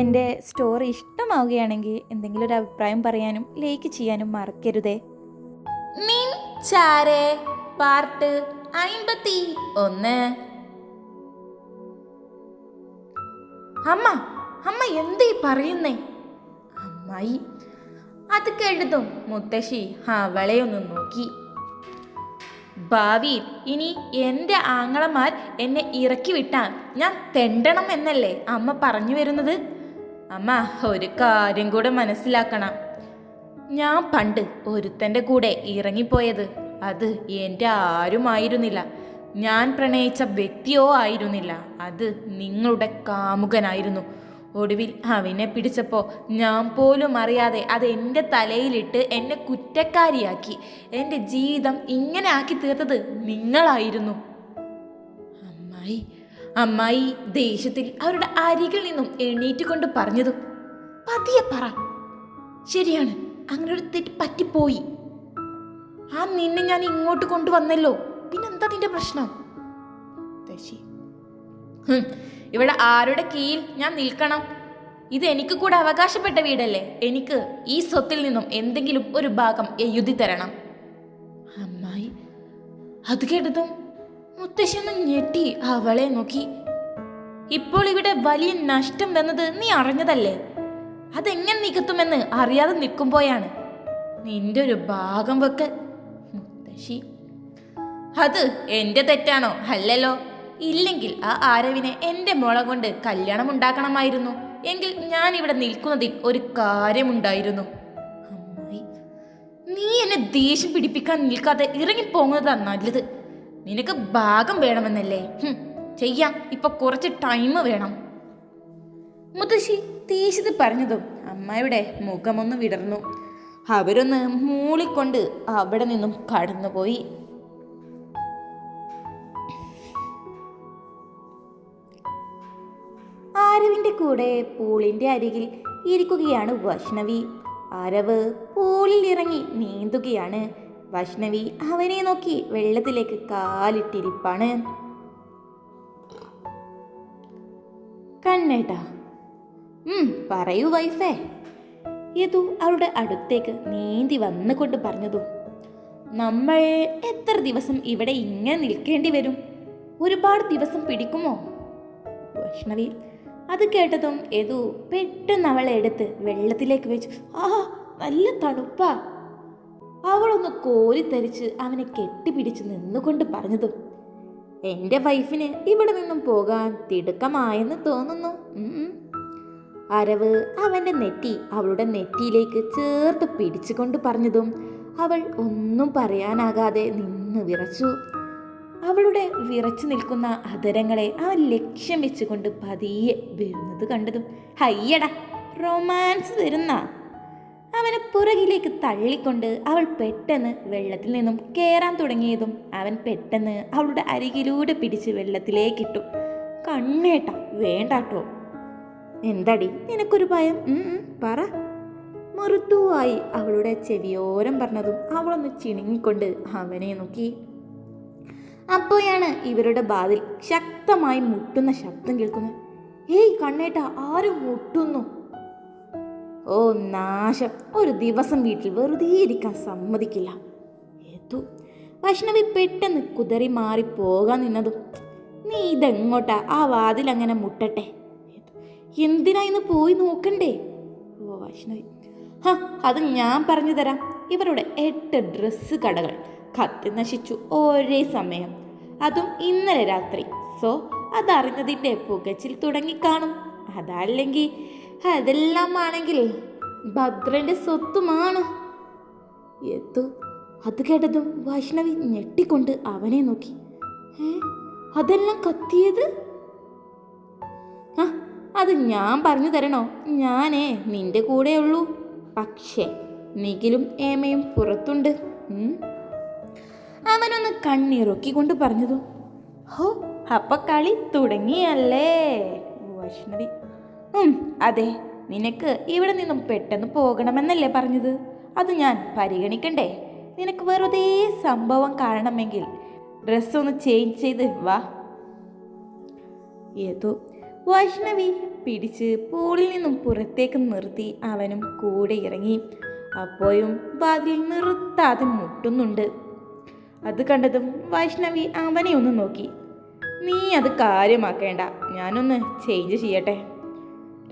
എന്റെ സ്റ്റോറി ഇഷ്ടമാവുകയാണെങ്കിൽ എന്തെങ്കിലും ഒരു അഭിപ്രായം പറയാനും ലൈക്ക് ചെയ്യാനും മറക്കരുതേ. മീൻ ചാരേ പാർട്ട് അയിമ്പത്തി ഒന്ന്. അമ്മ അമ്മ എന്തേ പറയുന്നേ? അമ്മായി അത് കേട്ടതും മുത്തശ്ശി അവളെ ഒന്ന് നോക്കി. ഭാവിയിൽ ഇനി എന്റെ ആങ്ങളമാർ എന്നെ ഇറക്കി വിട്ടാൽ ഞാൻ തെണ്ടണം എന്നല്ലേ അമ്മ പറഞ്ഞു വരുന്നത്? അമ്മ ഒരു കാര്യം കൂടെ മനസ്സിലാക്കണം. ഞാൻ പണ്ട് ഒരുത്തന്റെ കൂടെ ഇറങ്ങിപ്പോയത്. അത് എന്റെ ആരുമായിരുന്നില്ല. ഞാൻ പ്രണയിച്ച വ്യക്തിയോ ആയിരുന്നില്ല. അത് നിങ്ങളുടെ കാമുകനായിരുന്നു. ഒടുവിൽ അവനെ പിടിച്ചപ്പോൾ ഞാൻ പോലും അറിയാതെ അത് എന്റെ തലയിലിട്ട് എന്നെ കുറ്റക്കാരിയാക്കി. എന്റെ ജീവിതം ഇങ്ങനെ ആക്കി തീർത്തത് നിങ്ങളായിരുന്നു. അമ്മായി അമ്മായി ദേഷ്യത്തിൽ അവരുടെ അരികിൽ നിന്നും എണീറ്റുകൊണ്ട് പറഞ്ഞതും പതിയെ പറ. ശരിയാണ് അങ്ങനെ ഒരു തെറ്റ് പറ്റിപ്പോയി. ആ നിന്നെ ഞാൻ ഇങ്ങോട്ട് കൊണ്ടുവന്നല്ലോ. പിന്നെന്താ നിന്റെ പ്രശ്നം? ഇവിടെ ആരുടെ കീഴിൽ ഞാൻ നിൽക്കണം? ഇത് എനിക്ക് കൂടെ അവകാശപ്പെട്ട വീടല്ലേ? എനിക്ക് ഈ സ്വത്തിൽ നിന്നും എന്തെങ്കിലും ഒരു ഭാഗം എഴുതി തരണം. അമ്മായി അത് കേട്ടതും മുത്തശ്ശിയൊന്ന് ഞെട്ടി അവളെ നോക്കി. ഇപ്പോൾ ഇവിടെ വലിയ നഷ്ടം വന്നത് നീ അറിഞ്ഞതല്ലേ? അതെങ്ങനെ നികത്തുമെന്ന് അറിയാതെ നിൽക്കുമ്പോഴാണ്. നിന്റെ ഒരു ഭാഗം വെക്കൽ മുത്തശ്ശി. അത് എന്റെ തെറ്റാണോ? അല്ലല്ലോ. ഇല്ലെങ്കിൽ ആ ആരവിനെ എന്റെ മോളെ കൊണ്ട് കല്യാണം ഉണ്ടാക്കണമായിരുന്നു. എങ്കിൽ ഞാൻ ഇവിടെ നിൽക്കുന്നതിൽ ഒരു കാര്യമുണ്ടായിരുന്നു. നീ എന്നെ ദേഷ്യം പിടിപ്പിക്കാൻ നിൽക്കാതെ ഇറങ്ങിപ്പോകുന്നതാ നല്ലത്. നിനക്ക് ഭാഗം വേണമെന്നല്ലേ? ചെയ്യാം. ഇപ്പൊ കുറച്ച് ടൈം വേണം. മുത്തശ്ശി തീശിത് പറഞ്ഞതും അമ്മയുടെ മുഖമൊന്ന് വിടർന്നു. അവരൊന്ന് മൂളിക്കൊണ്ട് അവിടെ നിന്നും കടന്നുപോയി. ആരവിന്റെ കൂടെ പൂളിന്റെ അരികിൽ ഇരിക്കുകയാണ് വൈഷ്ണവി. ആരവ് പൂളിൽ ഇറങ്ങി നീന്തുകയാണ് വൈഷ്ണവി അവനെ നോക്കി വെള്ളത്തിലേക്ക് കാലിട്ടിരിപ്പാണ്. കണ്ണേട്ടാ പറയൂ വൈഫേ. യതു അവളുടെ അടുത്തേക്ക് നീന്തി വന്നുകൊണ്ട് പറഞ്ഞതു നമ്മൾ എത്ര ദിവസം ഇവിടെ ഇങ്ങനെ നിൽക്കേണ്ടി വരും? ഒരുപാട് ദിവസം പിടിക്കുമോ? വൈഷ്ണവി അത് കേട്ടതും യതു പെട്ടെന്ന് അവളെ എടുത്ത് വെള്ളത്തിലേക്ക് വെച്ചു. ആ നല്ല തണുപ്പാ. അവളൊന്ന് കോരിത്തരിച്ച് അവനെ കെട്ടിപ്പിടിച്ച് നിന്നുകൊണ്ട് പറഞ്ഞതും എന്റെ വൈഫിന് ഇവിടെ നിന്നും പോകാൻ തിടുക്കമായെന്ന് തോന്നുന്നു. അരവ് അവന്റെ നെറ്റി അവളുടെ നെറ്റിയിലേക്ക് ചേർത്ത് പിടിച്ചുകൊണ്ട് പറഞ്ഞതും അവൾ ഒന്നും പറയാനാകാതെ നിന്ന് വിറച്ചു. അവളുടെ വിറച്ചു നിൽക്കുന്ന അധരങ്ങളെ അവൻ ലക്ഷ്യം വെച്ചുകൊണ്ട് പതിയെ വരുന്നത് കണ്ടതും ഹയ്യടാ റൊമാൻസ് വരുന്ന? അവനെ പുറകിലേക്ക് തള്ളിക്കൊണ്ട് അവൾ പെട്ടെന്ന് വെള്ളത്തിൽ നിന്നും കയറാൻ തുടങ്ങിയതും അവൻ പെട്ടെന്ന് അവളുടെ അരികിലൂടെ പിടിച്ച് വെള്ളത്തിലേക്കിട്ടു കണ്ണേട്ട വേണ്ടാട്ടോ. എന്താടി നിനക്കൊരു ഭയം? പറ. മറുത്തുവായി അവളുടെ ചെവിയോരം പറഞ്ഞതും അവളൊന്ന് ചിണുങ്ങിക്കൊണ്ട് അവനെ നോക്കി. അപ്പോഴാണ് ഇവരുടെ ബാതിൽ ശക്തമായി മുട്ടുന്ന ശബ്ദം കേൾക്കുന്നത്. ഏയ് കണ്ണേട്ട ആരും മുട്ടുന്നു. ഓ നാശം. ഒരു ദിവസം വീട്ടിൽ വെറുതെ ഇരിക്കാൻ സമ്മതിക്കില്ല. ഏതു? വൈഷ്ണവി പെട്ടെന്ന് കുതറി മാറി പോകാൻ നിന്നതും. നീ ഇതെങ്ങോട്ടാ? ആ വാതിൽ അങ്ങനെ മുട്ടട്ടെ. എന്തിനാ ഇന്ന് പോയി നോക്കണ്ടേ? ഓ വൈഷ്ണവി. ഹാ അത് ഞാൻ പറഞ്ഞു തരാം. ഇവരുടെ എട്ട് ഡ്രസ്സ് കടകൾ കത്തി നശിച്ചു ഒരേ സമയം. അതും ഇന്നലെ രാത്രി. സോ അതറിഞ്ഞതിന്റെ പുകച്ചിൽ തുടങ്ങിക്കാണും അതല്ലെങ്കിൽ അതെല്ലാം ആണെങ്കിൽ ഭദ്രന്റെ സ്വത്തുമാണ്. എത്തു അത് കേട്ടതും വൈഷ്ണവി ഞെട്ടിക്കൊണ്ട് അവനെ നോക്കി. ഏ അതെല്ലാം കത്തിയത്? ആ അത് ഞാൻ പറഞ്ഞു തരണോ? ഞാനേ നിന്റെ കൂടെയുള്ളൂ പക്ഷേ നിഖിലും ഏമയും പുറത്തുണ്ട്. അവനൊന്ന് കണ്ണിറുക്കിക്കൊണ്ട് പറഞ്ഞതും ഹോ അപ്പൊ കളി തുടങ്ങിയല്ലേ? വൈഷ്ണവി അതെ നിനക്ക് ഇവിടെ നിന്നും പെട്ടെന്ന് പോകണമെന്നല്ലേ പറഞ്ഞത്? അത് ഞാൻ പരിഗണിക്കണ്ടേ. നിനക്ക് വെറുതെ സംഭവം കാണണമെങ്കിൽ ഡ്രസ്സ് ഒന്ന് ചേഞ്ച് ചെയ്ത് വാ. ഏതോ? വൈഷ്ണവി പിടിച്ച് പൂളിൽ നിന്നും പുറത്തേക്ക് നിർത്തി അവനും കൂടെ ഇറങ്ങി. അപ്പോഴും വാതിൽ നിർത്താതെ മുട്ടുന്നുണ്ട്. അത് കണ്ടതും വൈഷ്ണവി അവനെ ഒന്ന് നോക്കി. നീ അത് കാര്യമാക്കേണ്ട. ഞാനൊന്ന് ചേഞ്ച് ചെയ്യട്ടെ.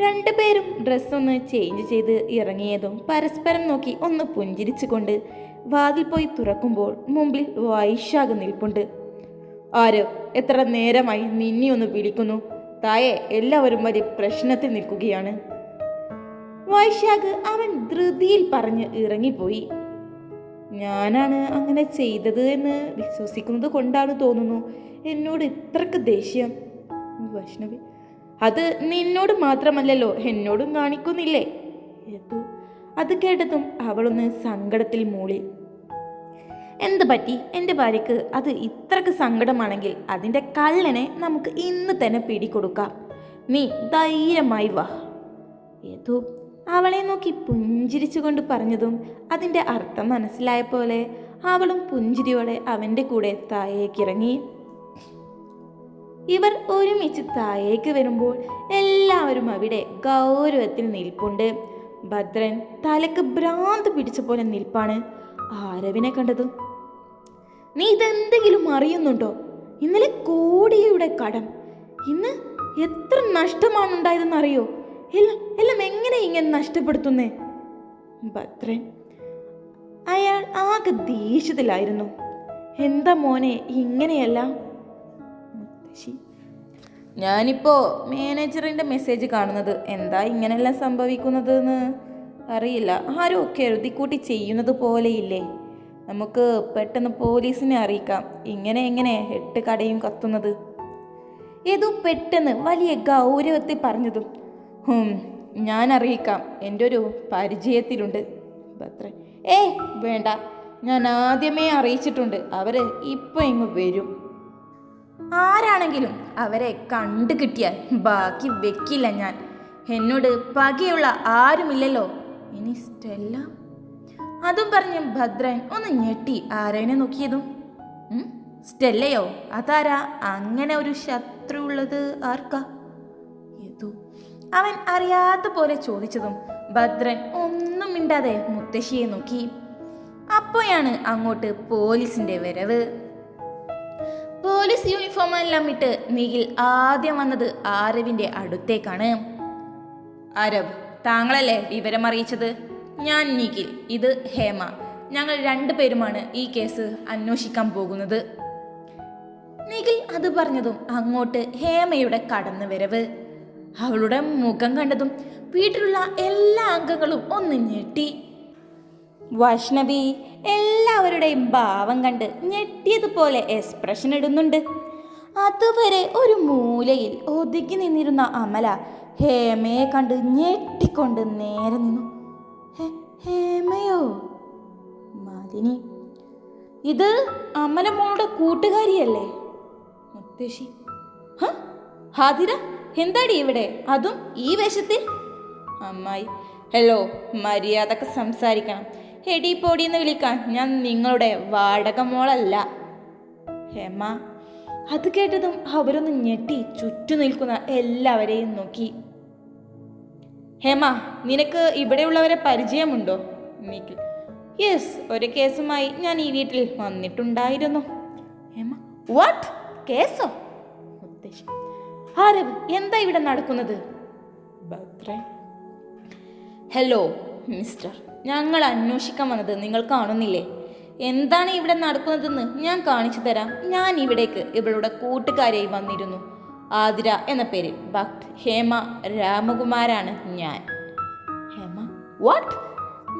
രണ്ടുപേരും ഡ്രസ്സൊന്ന് ചേഞ്ച് ചെയ്ത് ഇറങ്ങിയതും പരസ്പരം നോക്കി ഒന്ന് പുഞ്ചിരിച്ചുകൊണ്ട് വാതിൽ പോയി തുറക്കുമ്പോൾ മുമ്പിൽ വൈശാഖ് നിൽപ്പുണ്ട്. ആര്? എത്ര നേരമായി നിന്നി ഒന്ന് വിളിക്കുന്നു. തായെ എല്ലാവരും വലിയ പ്രശ്നത്തിൽ നിൽക്കുകയാണ്. വൈശാഖ് അവൻ ധൃതിയിൽ പറഞ്ഞ് ഇറങ്ങിപ്പോയി. ഞാനാണ് അങ്ങനെ ചെയ്തത് എന്ന് വിശ്വസിക്കുന്നത് കൊണ്ടാണ് തോന്നുന്നു. എന്നോട് ഇത്രക്ക് ദേഷ്യം. വൈഷ്ണവി അത് നിന്നോട് മാത്രമല്ലല്ലോ എന്നോടും കാണിക്കുന്നില്ലേ? അത് കേട്ടതും അവളൊന്ന് സങ്കടത്തിൽ മൂളി. എന്ത് പറ്റി? എന്റെ ഭാര്യക്ക് അത് ഇത്രക്ക് സങ്കടമാണെങ്കിൽ അതിന്റെ കള്ളനെ നമുക്ക് ഇന്ന് തന്നെ പിടികൊടുക്കാം. നീ ധൈര്യമായി വാ. ഏതു അവളെ നോക്കി പുഞ്ചിരിച്ചുകൊണ്ട് പറഞ്ഞതും അതിന്റെ അർത്ഥം മനസ്സിലായ പോലെ അവളും പുഞ്ചിരിയോടെ അവന്റെ കൂടെ താഴേക്കിറങ്ങി. ഇവർ ഒരുമിച്ച് താഴേക്ക് വരുമ്പോൾ എല്ലാവരും അവിടെ ഗൗരവത്തിൽ നിൽപ്പുണ്ട്. ഭദ്രൻ തലക്ക് ഭ്രാന്ത് പിടിച്ച പോലെ നിൽപ്പാണ്. ആരവിനെ കണ്ടതും നീ ഇതെന്തെങ്കിലും അറിയുന്നുണ്ടോ? ഇന്നലെ കോടിയുടെ കടം. ഇന്ന് എത്ര നഷ്ടമാണ് ഉണ്ടായതെന്ന് അറിയോ എല്ലാം എങ്ങനെ ഇങ്ങനെ നഷ്ടപ്പെടുത്തുന്നേ? ഭദ്രൻ അയാൾ ആകെ ദേഷ്യത്തിലായിരുന്നു. എന്താ മോനെ ഇങ്ങനെയല്ല? ഞാനിപ്പോ മാനേജറിന്റെ മെസ്സേജ് കാണുന്നത്. എന്താ ഇങ്ങനെല്ലാം സംഭവിക്കുന്നത് എന്ന് അറിയില്ല. ആരും ഒക്കെ എഴുതിക്കൂട്ടി ചെയ്യുന്നത് പോലെയില്ലേ? നമുക്ക് പെട്ടെന്ന് പോലീസിനെ അറിയിക്കാം. ഇങ്ങനെ എങ്ങനെ എട്ട് കടയും കത്തുന്നത്? ഏതോ പെട്ടെന്ന് വലിയ ഗൗരവത്തിൽ പറഞ്ഞതും. ഞാൻ അറിയിക്കാം. എന്റെ ഒരു പരിചയത്തിലുണ്ട്. ഭദ്രൻ. ഏ വേണ്ട. ഞാൻ ആദ്യമേ അറിയിച്ചിട്ടുണ്ട്. അവർ ഇപ്പം ഇങ്ങ് വരും. ആരാണെങ്കിലും അവരെ കണ്ടു കിട്ടിയാൽ ബാക്കി വെക്കില്ല ഞാൻ. എന്നോട് പകയുള്ള ആരുമില്ലല്ലോ. ഇനി സ്റ്റെല്ല. അതും പറഞ്ഞ് ഭദ്രൻ ഒന്ന് ഞെട്ടി ആരേനെ നോക്കിയതും. സ്റ്റെല്ലയോ? അതാരാ? അങ്ങനെ ഒരു ശത്രു ഉള്ളത് ആർക്കാ അവൻ അറിയാത്ത പോലെ ചോദിച്ചതും ഭദ്രൻ ഒന്നും മിണ്ടാതെ മുത്തശ്ശിയെ നോക്കി. അപ്പോഴാണ് അങ്ങോട്ട് പോലീസിന്റെ വരവ്. പോലീസ് യൂണിഫോം എല്ലാം ഇട്ട് നിഖിൽ ആദ്യം വന്നത് ആരവിന്റെ അടുത്തേക്കാണ്. ആരവ് താങ്കളല്ലേ വിവരം അറിയിച്ചത്? ഞാൻ നിഖിൽ ഇത് ഹേമ. ഞങ്ങൾ രണ്ടുപേരുമാണ് ഈ കേസ് അന്വേഷിക്കാൻ പോകുന്നത്. നിഖിൽ അത് പറഞ്ഞതും അങ്ങോട്ട് ഹേമയുടെ കടന്നു വരവ് അവളുടെ മുഖം കണ്ടതും വീട്ടിലുള്ള എല്ലാ അംഗങ്ങളും ഒന്ന് ഞെട്ടി. വൈഷ്ണവി എല്ലാവരുടെയും ഭാവം കണ്ട് ഞെട്ടിയതുപോലെ എക്സ്പ്രഷൻ ഇടുന്നുണ്ട്. അതുവരെ ഒരു മൂലയിൽ ഒതുക്കി നിന്നിരുന്ന അമല ഹേമയെ കണ്ട് ഞെട്ടിക്കൊണ്ട് നേരെ നിന്നു. "ഹേ- ഹേമയോ? മാലിനി ഇത് അമല മോളുടെ കൂട്ടുകാരിയല്ലേ? മുത്തശ്ശി. ഹാതിര എന്താടി ഇവിടെ? അതും ഈ വേഷത്തിൽ? അമ്മായി ഹലോ മര്യാദയ്ക്ക് സംസാരിക്കണം. ഹെടി പൊടി എന്ന് വിളിക്കാൻ ഞാൻ നിങ്ങളുടെ വാടക മോളല്ല ഹേമ അത് കേട്ടതും അവരൊന്ന് ഞെട്ടി ചുറ്റു നിൽക്കുന്ന എല്ലാവരെയും നോക്കി. ഹേമ നിനക്ക് ഇവിടെയുള്ളവരെ പരിചയമുണ്ടോ? നിഖിൽ യെസ് ഒരു കേസുമായി ഞാൻ ഈ വീട്ടിൽ വന്നിട്ടുണ്ടായിരുന്നു. ഹേമ വാട്ട് കേസോ? ആരവ് എന്താ ഇവിടെ നടക്കുന്നത്? ഹലോ മിസ്റ്റർ ഞങ്ങൾ അന്വേഷിക്കാൻ വന്നത് നിങ്ങൾ കാണുന്നില്ലേ? എന്താണ് ഇവിടെ നടക്കുന്നതെന്ന് ഞാൻ കാണിച്ചു തരാം. ഞാൻ ഇവിടേക്ക് ഇവളുടെ കൂട്ടുകാരിയായി വന്നിരുന്നു. ആതിര എന്ന പേരിൽ. ഭക്ത് ഹേമ രാമകുമാരാണ് ഞാൻ. ഹേമ വാട്ട്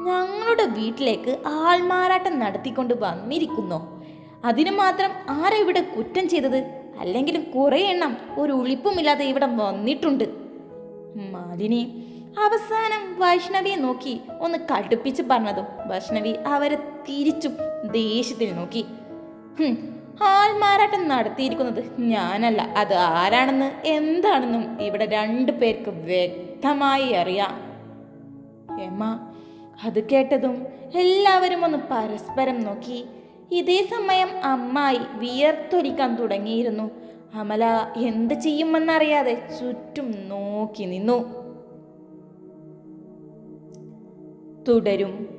ഞങ്ങളുടെ വീട്ടിലേക്ക് ആൾമാറാട്ടം നടത്തിക്കൊണ്ട് വന്നിരിക്കുന്നു? അതിനു മാത്രം ആരാ ഇവിടെ കുറ്റം ചെയ്തത്? അല്ലെങ്കിലും കുറേ എണ്ണം ഒരു ഉളിപ്പുമില്ലാതെ ഇവിടെ വന്നിട്ടുണ്ട്. മാലിനി അവസാനം വൈഷ്ണവിയെ നോക്കി ഒന്ന് കടുപ്പിച്ച് പറഞ്ഞതും വൈഷ്ണവി അവരെ തിരിച്ചും ദേഷ്യത്തിൽ നോക്കി. ആൾമാരാട്ടം നടത്തിയിരിക്കുന്നത് ഞാനല്ല. അത് ആരാണെന്ന് എന്താണെന്നും ഇവിടെ രണ്ടു പേർക്ക് വ്യക്തമായി അറിയാം. എമ്മ അത് കേട്ടതും എല്ലാവരും ഒന്ന് പരസ്പരം നോക്കി. ഇതേ സമയം അമ്മായി വിയർത്തൊലിക്കാൻ തുടങ്ങിയിരുന്നു. അമല എന്ത് ചെയ്യുമെന്നറിയാതെ ചുറ്റും നോക്കി നിന്നു. തുടരും.